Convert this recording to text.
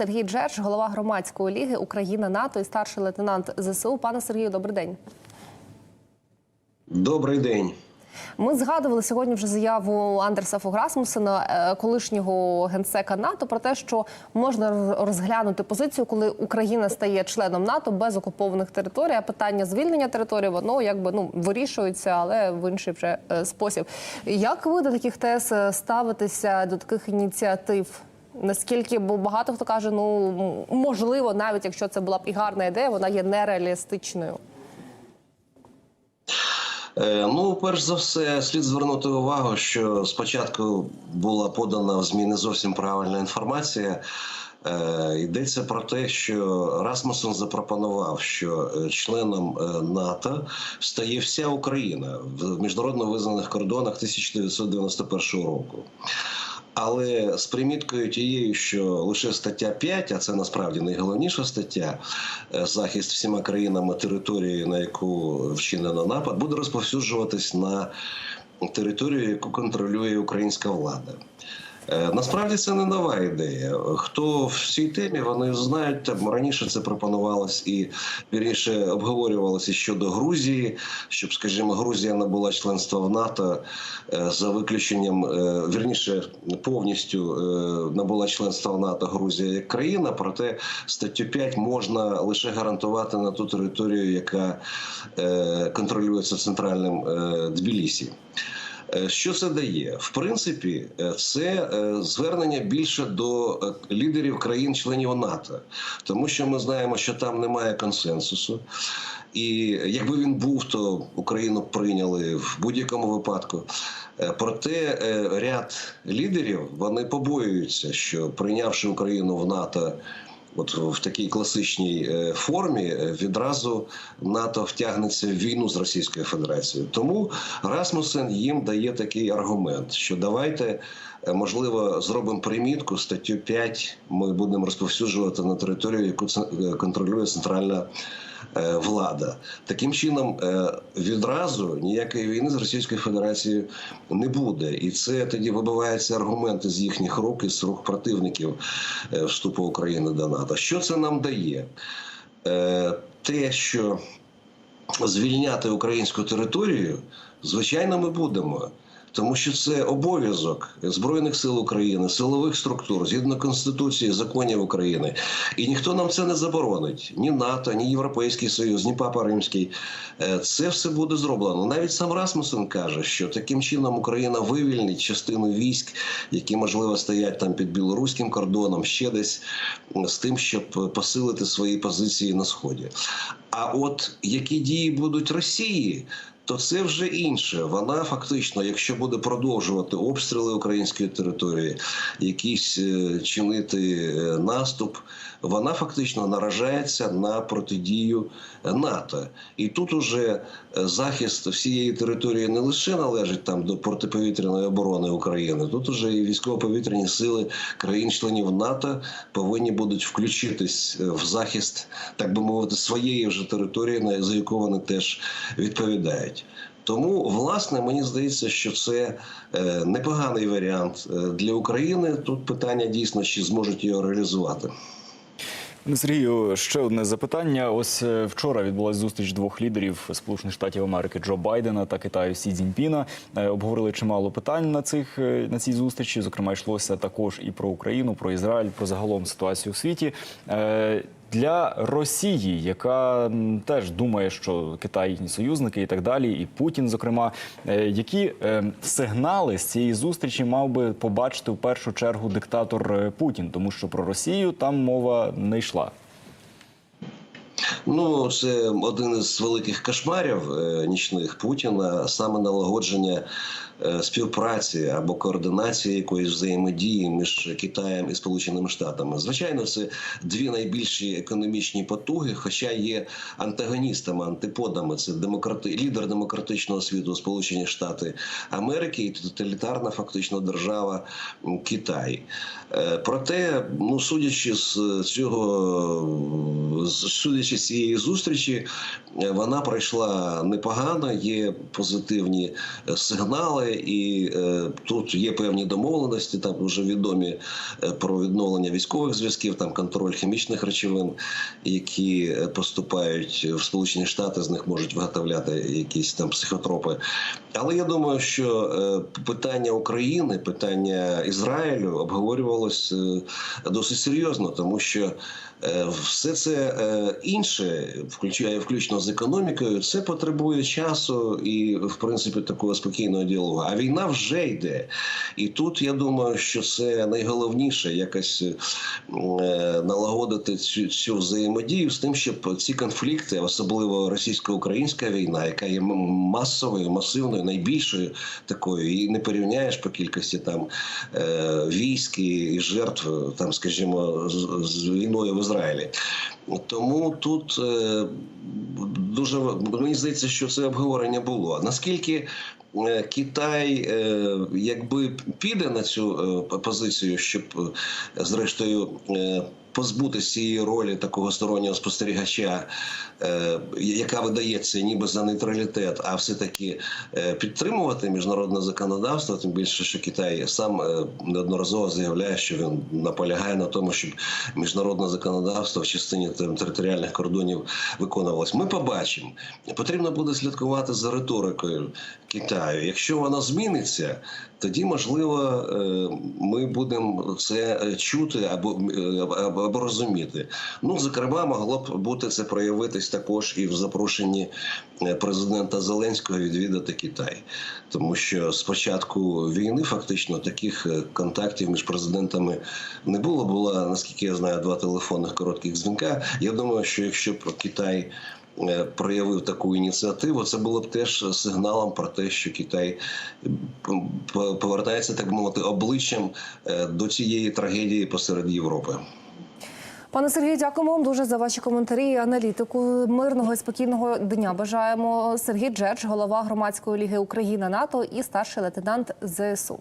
Сергій Джерч, голова громадської ліги Україна НАТО і старший лейтенант ЗСУ. Пане Сергію, добрий день. Добрий день. Ми згадували сьогодні вже заяву Андерса Фограсмусена, е, колишнього генсека НАТО, про те, що можна розглянути позицію, коли Україна стає членом НАТО без окупованих територій. А питання звільнення території воно якби ну вирішується, але в інший вже е, спосіб. Як ви до таких тез е, ставитеся до таких ініціатив? Наскільки бо багато хто каже, ну можливо, навіть якщо це була б і гарна ідея, вона є нереалістичною. Е, Ну, перш за все, слід звернути увагу, що спочатку була подана в ЗМІ не зовсім правильна інформація. Е, Йдеться про те, що Расмуссен запропонував, що е, членом НАТО стає вся Україна в міжнародно визнаних кордонах 1991 року. Але з приміткою тією, що лише стаття 5, а це насправді найголовніша стаття, е, захист всіма країнами території, на яку вчинено напад, буде розповсюджуватись на територію, яку контролює українська влада. Е, Насправді це не нова ідея. Хто в цій темі вони знають, там раніше це пропонувалось і вірніше обговорювалося щодо Грузії, щоб, скажімо, Грузія набула членства в НАТО е, за виключенням, е, вірніше повністю набула членства в НАТО Грузія як країна. Проте статтю 5 можна лише гарантувати на ту територію, яка контролюється центральним Тбілісі. Е, Що це дає? В принципі, е, це е, звернення більше до лідерів країн-членів НАТО, тому що ми знаємо, що там немає консенсусу. І якби він був, то Україну прийняли в будь-якому випадку. Проте ряд лідерів вони побоюються, що прийнявши Україну в НАТО. От в такій класичній е, формі е, відразу НАТО втягнеться в війну з Російською Федерацією. Тому Расмусен їм дає такий аргумент, що давайте, можливо, зробимо примітку статтю 5 Ми будемо розповсюджувати на територію, яку е, контролює центральна. е, Влада таким чином е, відразу ніякої війни з Російською Федерацією не буде, і це тоді вибиваються аргументи з їхніх рук і з рук противників е, вступу України до НАТО. Що це нам дає? Е, Те, що звільняти українську територію, звичайно, ми будемо. Тому що це обов'язок збройних сил України, силових структур згідно конституції, законів України, і ніхто нам це не заборонить. Ні НАТО, ні Європейський Союз, ні Папа Римський. Е, Це все буде зроблено. Навіть сам Расмусен каже, що таким чином Україна вивільнить частину військ, які можливо стоять там під білоруським кордоном, ще десь з тим, щоб посилити свої позиції на сході. А от які дії будуть Росії? То це вже інше. Вона фактично, якщо буде продовжувати обстріли української території, якісь е, чинити е, наступ, вона фактично наражається на протидію НАТО. І тут уже е, захист всієї території не лише належить там до протиповітряної оборони України, тут уже і військово-повітряні сили країн-членів НАТО повинні будуть включитись е, в захист, так би мовити, своєї вже території, за яку вони теж відповідають. Тому, власне, мені здається, що це е, непоганий варіант для України. Тут питання дійсно, чи зможуть його реалізувати. Сергію, ще одне запитання. Ось е, вчора відбулася зустріч двох лідерів Сполучених Штатів Америки Джо Байдена та Китаю Сі Цзіньпіна. Е, Обговорили чимало питань на цих е, на цій зустрічі. Зокрема, йшлося також і про Україну, про Ізраїль, про загалом ситуацію у світі. Для Росії, яка теж думає, що Китай їхні союзники і так далі, і Путін, зокрема, е, які е, сигнали з цієї зустрічі мав би побачити в першу чергу диктатор е, Путін, тому що про Росію там мова не йшла. Ну, це один із великих кошмарів е, нічних Путіна, саме налагодження співпраці або координації якоїсь взаємодії між Китаєм і Сполученими Штатами. Звичайно, це дві найбільші економічні потуги, хоча є антагоністами, антиподами. Це демократи... лідер демократичного світу Сполучені Штати Америки і тоталітарна фактично держава Китай. Е, Проте, ну судячи з цього, судячи з цієї зустрічі е, вона пройшла непогано. Є позитивні е, і е, тут є певні домовленості. Там вже відомі е, про відновлення військових зв'язків, там контроль хімічних речовин, які е, поступають в Сполучені Штати. З них можуть виготовляти якісь там психотропи. Але я думаю, що е, питання України, питання Ізраїлю обговорювалось досить серйозно, тому що все це інше, включає включно з економікою, це потребує часу і, в принципі, такого спокійного діалогу. А війна вже йде. І тут я думаю, що це найголовніше якось е, налагодити цю, цю взаємодію з тим, щоб ці конфлікти, особливо російсько-українська війна, яка є масовою, масивною, найбільшою такою, і не порівняєш по кількості там е, військ і жертв, там, скажімо, з, війною в Ізраїлі. Тому тут е, дуже мені здається, що це обговорення було. Наскільки Китай, е, якби піде на цю е, позицію, щоб е, зрештою е, позбутися цієї ролі такого стороннього спостерігача, е, яка видається ніби за нейтралітет, а все таки підтримувати міжнародне законодавство, тим більше, що Китай сам е, неодноразово заявляє, що він наполягає на тому, щоб міжнародне законодавство в частині територіальних кордонів виконувалось. Ми побачимо. Потрібно буде слідкувати за риторикою Китаю. Якщо вона зміниться, тоді можливо е, ми будемо це чути або, е, або, або розуміти. Ну, зокрема, могло б бути це проявитись також і в запрошенні е, президента Зеленського відвідати Китай, тому що з початку війни фактично таких контактів між президентами не було. Була наскільки я знаю, два телефонних коротких дзвінка. Я думаю, що якщо б Китай проявив таку ініціативу, це було б теж сигналом про те, що Китай п- повертається, так мовити, обличчям е, до цієї трагедії посеред Європи. Пане Сергію, дякуємо вам дуже за ваші коментарі і аналітику. Мирного і спокійного дня бажаємо. Сергій Джерч, голова громадської ліги Україна НАТО і старший лейтенант ЗСУ.